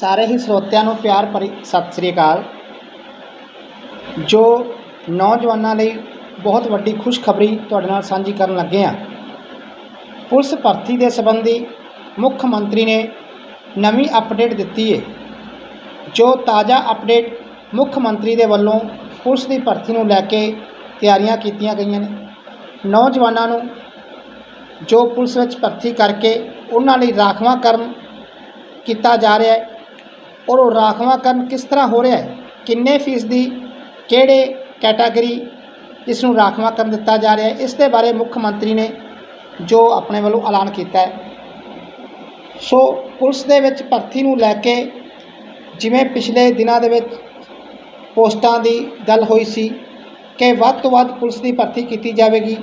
ਸਾਰੇ ਹੀ ਸਰੋਤਿਆਂ ਨੂੰ ਪਿਆਰ ਭਰੀ ਸਤਿ ਸ੍ਰੀ ਅਕਾਲ। ਜੋ ਨੌਜਵਾਨਾਂ ਲਈ ਬਹੁਤ ਵੱਡੀ ਖੁਸ਼ਖਬਰੀ ਤੁਹਾਡੇ ਨਾਲ ਸਾਂਝੀ ਕਰਨ ਲੱਗੇ ਹਾਂ। ਪੁਲਿਸ ਭਰਤੀ ਦੇ ਸੰਬੰਧੀ ਮੁੱਖ ਮੰਤਰੀ ਨੇ ਨਵੀਂ ਅਪਡੇਟ ਦਿੱਤੀ ਹੈ। ਜੋ ਤਾਜ਼ਾ ਅਪਡੇਟ ਮੁੱਖ ਮੰਤਰੀ ਦੇ ਵੱਲੋਂ ਪੁਲਿਸ ਦੀ ਭਰਤੀ ਨੂੰ ਲੈ ਕੇ ਤਿਆਰੀਆਂ ਕੀਤੀਆਂ ਗਈਆਂ ਨੇ। ਨੌਜਵਾਨਾਂ ਨੂੰ ਜੋ ਪੁਲਿਸ ਵਿੱਚ ਭਰਤੀ ਕਰਕੇ ਉਹਨਾਂ ਲਈ ਰਾਖਵਾਂਕਰਨ ਕੀਤਾ ਜਾ ਰਿਹਾ ਹੈ ਔਰ ਉਹ ਰਾਖਵਾਂਕਰਨ ਕਿਸ ਤਰ੍ਹਾਂ ਹੋ ਰਿਹਾ ਹੈ? ਕਿੰਨੇ ਫੀਸਦੀ, ਕਿਹੜੇ ਕੈਟਾਗਰੀ ਇਸ ਨੂੰ ਰਾਖਵਾਂਕਰਨ ਦਿੱਤਾ ਜਾ ਰਿਹਾ ਹੈ? ਇਸ ਦੇ ਬਾਰੇ ਮੁੱਖ ਮੰਤਰੀ ਨੇ ਜੋ ਆਪਣੇ ਵੱਲੋਂ ਐਲਾਨ ਕੀਤਾ ਹੈ। ਸੋ ਪੁਲਿਸ ਦੇ ਵਿੱਚ ਭਰਤੀ ਨੂੰ ਲੈ ਕੇ ਜਿਵੇਂ ਪਿਛਲੇ ਦਿਨਾਂ ਦੇ ਵਿੱਚ ਪੋਸਟਾਂ ਦੀ ਗੱਲ ਹੋਈ ਸੀ ਕਿ ਵੱਧ ਤੋਂ ਵੱਧ ਪੁਲਿਸ ਦੀ ਭਰਤੀ ਕੀਤੀ ਜਾਵੇਗੀ,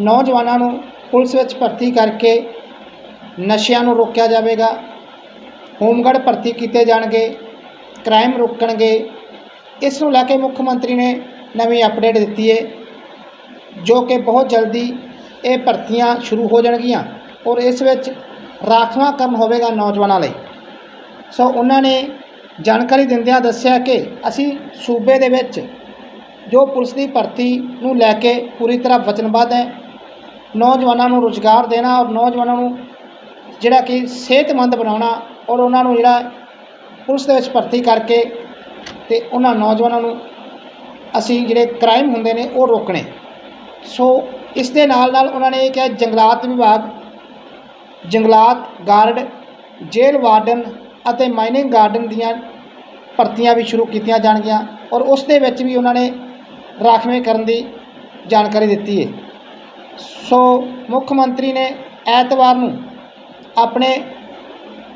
ਨੌਜਵਾਨਾਂ ਨੂੰ ਪੁਲਿਸ ਵਿੱਚ ਭਰਤੀ ਕਰਕੇ ਨਸ਼ਿਆਂ ਨੂੰ ਰੋਕਿਆ ਜਾਵੇਗਾ ਹੋਮਗਾਰਡ ਭਰਤੀ ਕੀਤੇ ਜਾਣਗੇ ਕ੍ਰਾਈਮ ਰੋਕਣਗੇ। ਇਸ ਨੂੰ ਲੈ ਕੇ ਮੁੱਖ ਮੰਤਰੀ ਨੇ ਨਵੀਂ ਅਪਡੇਟ ਦਿੱਤੀ ਹੈ, ਜੋ ਕਿ ਬਹੁਤ ਜਲਦੀ ਇਹ ਭਰਤੀਆਂ ਸ਼ੁਰੂ ਹੋ ਜਾਣਗੀਆਂ ਔਰ ਇਸ ਵਿੱਚ ਰਾਖਵਾਂਕਰਨ ਹੋਵੇਗਾ ਨੌਜਵਾਨਾਂ ਲਈ। ਸੋ ਉਹਨਾਂ ਨੇ ਜਾਣਕਾਰੀ ਦਿੰਦਿਆਂ ਦੱਸਿਆ ਕਿ ਅਸੀਂ ਸੂਬੇ ਦੇ ਵਿੱਚ ਜੋ ਪੁਲਿਸ ਦੀ ਭਰਤੀ ਨੂੰ ਲੈ ਕੇ ਪੂਰੀ ਤਰ੍ਹਾਂ ਵਚਨਬੱਧ ਹੈ, ਨੌਜਵਾਨਾਂ ਨੂੰ ਰੁਜ਼ਗਾਰ ਦੇਣਾ ਔਰ ਨੌਜਵਾਨਾਂ ਨੂੰ ਜਿਹੜਾ ਕਿ ਸਿਹਤਮੰਦ ਬਣਾਉਣਾ ਔਰ ਉਹਨਾਂ ਨੂੰ ਜਿਹੜਾ ਪੁਲਿਸ ਦੇ ਵਿੱਚ ਭਰਤੀ ਕਰਕੇ ਤੇ ਉਹਨਾਂ ਨੌਜਵਾਨਾਂ ਨੂੰ ਅਸੀਂ ਜਿਹੜੇ ਕ੍ਰਾਈਮ ਹੁੰਦੇ ਨੇ ਉਹ ਰੋਕਣੇ। ਸੋ ਇਸ ਦੇ ਨਾਲ ਨਾਲ ਉਹਨਾਂ ਨੇ ਇਹ ਕਿਹਾ ਜੰਗਲਾਤ ਵਿਭਾਗ, ਜੰਗਲਾਤ ਗਾਰਡ ਜੇਲ੍ਹ ਵਾਰਡਨ ਅਤੇ ਮਾਈਨਿੰਗ ਗਾਰਡਨ ਦੀਆਂ ਭਰਤੀਆਂ ਵੀ ਸ਼ੁਰੂ ਕੀਤੀਆਂ ਜਾਣਗੀਆਂ ਔਰ ਉਸ ਦੇ ਵਿੱਚ ਵੀ ਉਹਨਾਂ ਨੇ ਰਾਖਵੇਂ ਕਰਨ ਦੀ ਜਾਣਕਾਰੀ ਦਿੱਤੀ ਹੈ। ਸੋ ਮੁੱਖ ਮੰਤਰੀ ਨੇ ਐਤਵਾਰ ਨੂੰ ਆਪਣੇ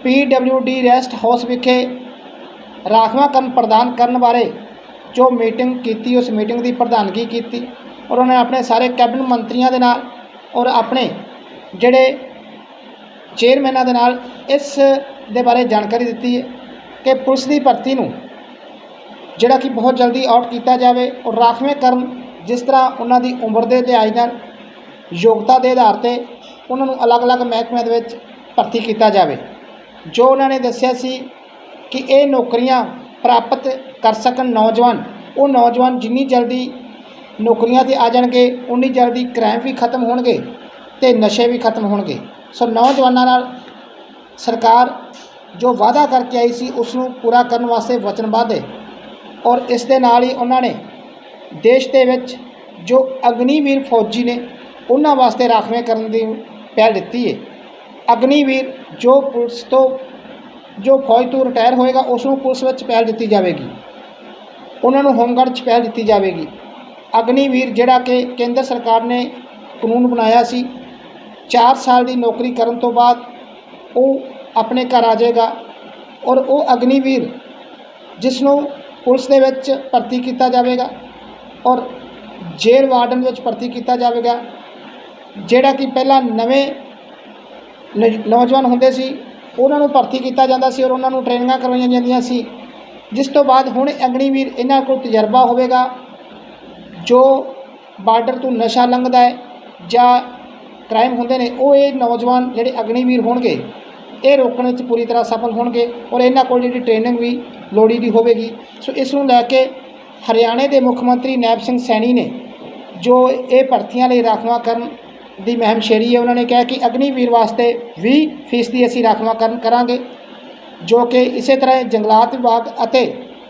ਡੀ ਰੈਸਟ ਹਾਊਸ ਵਿਖੇ ਰਾਖਵਾਂਕਰਨ ਪ੍ਰਦਾਨ ਕਰਨ ਬਾਰੇ ਜੋ ਮੀਟਿੰਗ ਕੀਤੀ, ਉਸ ਮੀਟਿੰਗ ਦੀ ਪ੍ਰਧਾਨਗੀ ਕੀਤੀ ਔਰ ਉਹਨੇ ਆਪਣੇ ਸਾਰੇ ਕੈਬਨਿਟ ਮੰਤਰੀਆਂ ਦੇ ਨਾਲ ਔਰ ਆਪਣੇ ਜਿਹੜੇ ਚੇਅਰਮੈਨਾਂ ਦੇ ਨਾਲ ਇਸ ਦੇ ਬਾਰੇ ਜਾਣਕਾਰੀ ਦਿੱਤੀ ਹੈ ਕਿ ਪੁਲਿਸ ਦੀ ਭਰਤੀ ਨੂੰ ਜਿਹੜਾ ਕਿ ਬਹੁਤ ਜਲਦੀ ਆਊਟ ਕੀਤਾ ਜਾਵੇ ਔਰ ਰਾਖਵੇਂਕਰਨ ਜਿਸ ਤਰ੍ਹਾਂ ਉਹਨਾਂ ਦੀ ਉਮਰ ਦੇ ਲਿਹਾਜ਼ ਨਾਲ ਯੋਗਤਾ ਦੇ ਆਧਾਰ ਤੇ ਉਹਨਾਂ ਨੂੰ ਅਲੱਗ-ਅਲੱਗ ਮਹਿਕਮਿਆਂ ਦੇ ਵਿੱਚ ਭਰਤੀ ਕੀਤਾ ਜਾਵੇ। ਜੋ ਉਹਨਾਂ ਨੇ ਦੱਸਿਆ ਸੀ ਕਿ ਇਹ ਨੌਕਰੀਆਂ ਪ੍ਰਾਪਤ ਕਰ ਸਕਣ ਨੌਜਵਾਨ, ਉਹ ਨੌਜਵਾਨ ਜਿੰਨੀ ਜਲਦੀ ਨੌਕਰੀਆਂ ਤੇ ਆ ਜਾਣਗੇ, ਉਨੀ ਜਲਦੀ ਕ੍ਰਾਈਮ ਵੀ ਖਤਮ ਹੋਣਗੇ ਤੇ ਨਸ਼ੇ ਵੀ ਖਤਮ ਹੋਣਗੇ। ਸੋ ਨੌਜਵਾਨਾਂ ਨਾਲ ਸਰਕਾਰ ਜੋ ਵਾਅਦਾ ਕਰਕੇ ਆਈ ਸੀ ਉਸ ਨੂੰ ਪੂਰਾ ਕਰਨ ਵਾਸਤੇ ਵਚਨਬੱਧ ਹੈ ਔਰ ਇਸ ਦੇ ਨਾਲ ਹੀ ਉਹਨਾਂ ਨੇ ਦੇਸ਼ ਦੇ ਵਿੱਚ ਜੋ ਅਗਨੀਵੀਰ ਫੌਜੀ ਨੇ, ਉਹਨਾਂ ਵਾਸਤੇ ਰਾਖਵੇਂ ਕਰਨ ਦੀ ਪਹਿਲ ਦਿੱਤੀ ਹੈ। ਅਗਨੀਵੀਰ ਜੋ ਪੁਲਿਸ ਤੋਂ, ਜੋ ਫੌਜ ਤੋਂ ਰਿਟਾਇਰ ਹੋਏਗਾ ਉਸ ਨੂੰ ਪੁਲਿਸ ਵਿੱਚ ਪਹਿਲ ਦਿੱਤੀ ਜਾਵੇਗੀ। ਉਹਨਾਂ ਨੂੰ ਹੋਮਗਾਰਡ 'ਚ ਪਹਿਲ ਦਿੱਤੀ ਜਾਵੇਗੀ। ਅਗਨੀਵੀਰ ਜਿਹੜਾ ਕਿ ਕੇਂਦਰ ਸਰਕਾਰ ਨੇ ਕਾਨੂੰਨ ਬਣਾਇਆ ਸੀ 4 ਸਾਲ ਦੀ ਨੌਕਰੀ ਕਰਨ ਤੋਂ ਬਾਅਦ ਉਹ ਆਪਣੇ ਘਰ ਆ ਜਾਏਗਾ ਔਰ ਉਹ ਅਗਨੀਵੀਰ ਜਿਸ ਨੂੰ ਪੁਲਿਸ ਦੇ ਵਿੱਚ ਭਰਤੀ ਕੀਤਾ ਜਾਵੇਗਾ ਔਰ ਜੇਲ੍ਹ ਵਾਰਡਨ ਵਿੱਚ ਭਰਤੀ ਕੀਤਾ ਜਾਵੇਗਾ, ਜਿਹੜਾ ਕਿ ਪਹਿਲਾਂ ਨਵੇਂ ਨ- ਨੌਜਵਾਨ ਹੁੰਦੇ ਸੀ, ਉਹਨਾਂ ਨੂੰ ਭਰਤੀ ਕੀਤਾ ਜਾਂਦਾ ਸੀ ਔਰ ਉਹਨਾਂ ਨੂੰ ਟ੍ਰੇਨਿੰਗਾਂ ਕਰਵਾਈਆਂ ਜਾਂਦੀਆਂ ਸੀ। ਜਿਸ ਤੋਂ ਬਾਅਦ ਹੁਣ ਅਗਨੀਵੀਰ ਇਹਨਾਂ ਕੋਲ ਤਜਰਬਾ ਹੋਵੇਗਾ, ਜੋ ਬਾਰਡਰ ਤੋਂ ਨਸ਼ਾ ਲੰਘਦਾ ਹੈ ਜਾਂ ਕ੍ਰਾਈਮ ਹੁੰਦੇ ਨੇ, ਉਹ ਇਹ ਨੌਜਵਾਨ ਜਿਹੜੇ ਅਗਨੀਵੀਰ ਹੋਣਗੇ, ਇਹ ਰੋਕਣ ਵਿੱਚ ਪੂਰੀ ਤਰ੍ਹਾਂ ਸਫਲ ਹੋਣਗੇ ਔਰ ਇਹਨਾਂ ਕੋਲ ਜਿਹੜੀ ਟ੍ਰੇਨਿੰਗ ਵੀ ਲੋੜੀ ਦੀ ਹੋਵੇਗੀ। ਸੋ ਇਸ ਨੂੰ ਲੈ ਕੇ ਹਰਿਆਣੇ ਦੇ ਮੁੱਖ ਮੰਤਰੀ ਨੈਬ ਸਿੰਘ ਸੈਣੀ ਨੇ ਜੋ ਇਹ ਭਰਤੀਆਂ ਲਈ ਰਾਖਵਾਂਕਰਨ ਦੀ ਮਹਿਮ ਛੇੜੀ ਹੈ। ਉਹਨਾਂ ਨੇ ਕਿਹਾ ਕਿ ਅਗਨੀਵੀਰ ਵਾਸਤੇ 20 ਫੀਸਦੀ ਅਸੀਂ ਰਾਖਵਾਂਕਰਨ ਕਰਾਂਗੇ, ਜੋ ਕਿ ਇਸੇ ਤਰ੍ਹਾਂ ਜੰਗਲਾਤ ਵਿਭਾਗ ਅਤੇ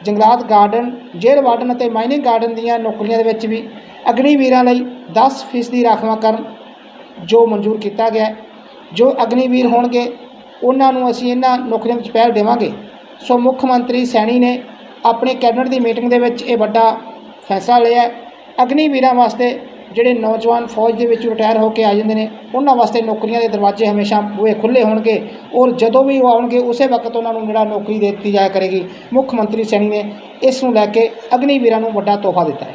ਜੰਗਲਾਤ ਗਾਰਡਨ, ਜੇਲ੍ਹ ਵਾਰਡਨ ਅਤੇ ਮਾਈਨਿੰਗ ਗਾਰਡਨ ਦੀਆਂ ਨੌਕਰੀਆਂ ਦੇ ਵਿੱਚ ਵੀ ਅਗਨੀਵੀਰਾਂ ਲਈ 10 ਫੀਸਦੀ ਰਾਖਵਾਂਕਰਨ ਜੋ ਮਨਜ਼ੂਰ ਕੀਤਾ ਗਿਆ ਜੋ ਅਗਨੀਵੀਰ ਹੋਣਗੇ, ਉਹਨਾਂ ਨੂੰ ਅਸੀਂ ਇਹਨਾਂ ਨੌਕਰੀਆਂ ਵਿੱਚ ਪਹਿਲ ਦੇਵਾਂਗੇ। ਸੋ ਮੁੱਖ ਮੰਤਰੀ ਸੈਣੀ ਨੇ ਆਪਣੇ ਕੈਬਨਿਟ ਦੀ ਮੀਟਿੰਗ ਦੇ ਵਿੱਚ ਇਹ ਵੱਡਾ ਫੈਸਲਾ ਲਿਆ ਅਗਨੀਵੀਰਾਂ ਵਾਸਤੇ ਜਿਹੜੇ ਨੌਜਵਾਨ ਫੌਜ ਦੇ ਵਿੱਚ ਰਿਟਾਇਰ ਹੋ ਕੇ ਆ ਜਾਂਦੇ ਨੇ, ਉਹਨਾਂ ਵਾਸਤੇ ਨੌਕਰੀਆਂ ਦੇ ਦਰਵਾਜ਼ੇ ਹਮੇਸ਼ਾ ਬੂਹੇ ਖੁੱਲ੍ਹੇ ਹੋਣਗੇ ਔਰ ਜਦੋਂ ਵੀ ਉਹ ਆਉਣਗੇ, ਉਸੇ ਵਕਤ ਉਹਨਾਂ ਨੂੰ ਜਿਹੜਾ ਨੌਕਰੀ ਦੇ ਦਿੱਤੀ ਜਾਇਆ ਕਰੇਗੀ। ਮੁੱਖ ਮੰਤਰੀ ਸੈਣੀ ਨੇ ਇਸ ਨੂੰ ਲੈ ਕੇ ਅਗਨੀਵੀਰਾਂ ਨੂੰ ਵੱਡਾ ਤੋਹਫਾ ਦਿੱਤਾ ਹੈ।